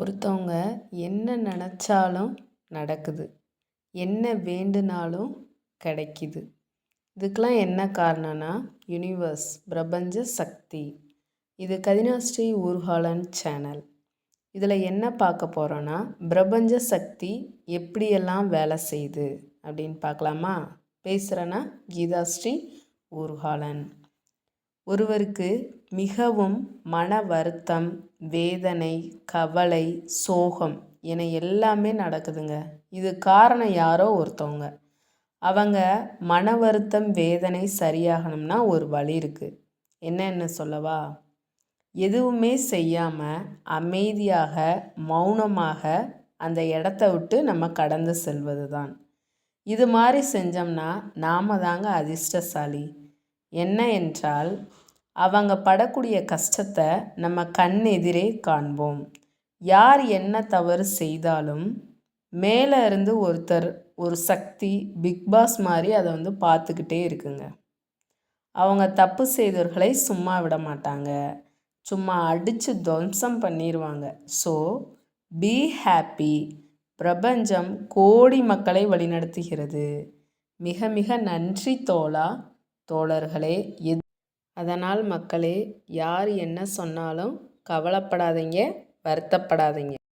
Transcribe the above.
ஒருத்தவங்க என்ன நினச்சாலும் நடக்குது. என்ன வேண்டுனாலும் கிடைக்கிது. இதுக்கெலாம் என்ன காரணம்னா யூனிவர்ஸ் பிரபஞ்ச சக்தி. இது கதினாஸ்ரீ ஊர்காலன் சேனல் இதில் என்ன பார்க்க போகிறோன்னா பிரபஞ்ச சக்தி எப்படியெல்லாம் வேலை செய்யுது அப்படின்னு பார்க்கலாமா? பேசுகிறேன்னா கீதாஸ்ரீ ஊர்காலன். ஒருவருக்கு மிகவும் மன வருத்தம் வேதனை கவலை சோகம் என எல்லாமே நடக்குதுங்க. இது காரணம் யாரோ ஒருத்தவங்க. அவங்க மன வருத்தம் வேதனை சரியாகணும்னா ஒரு வழி இருக்குது என்னென்ன சொல்லவா? எதுவுமே செய்யாமல் அமைதியாக மௌனமாக அந்த இடத்த விட்டு நம்ம கடந்து செல்வது தான் இது மாதிரி செஞ்சோம்னா நாம் தாங்க அதிர்ஷ்டசாலி. என்ன என்றால் அவங்க படக்கூடிய கஷ்டத்தை நம்ம கண் எதிரே காண்போம். யார் என்ன தவறு செய்தாலும் மேலே இருந்து ஒருத்தர் ஒரு சக்தி பிக் பாஸ் மாதிரி அதை வந்து பார்த்துக்கிட்டே இருக்குங்க. அவங்க தப்பு செய்தவர்களை சும்மா விட மாட்டாங்க. சும்மா அடித்து துவம்சம் பண்ணிடுவாங்க ஸோ பி ஹாப்பி பிரபஞ்சம் கோடி மக்களை வழிநடத்துகிறது. மிக மிக நன்றி தோழா. தோழர்களே எது? அதனால் மக்களே யார் என்ன சொன்னாலும் கவலைப்படாதீங்க வருத்தப்படாதீங்க.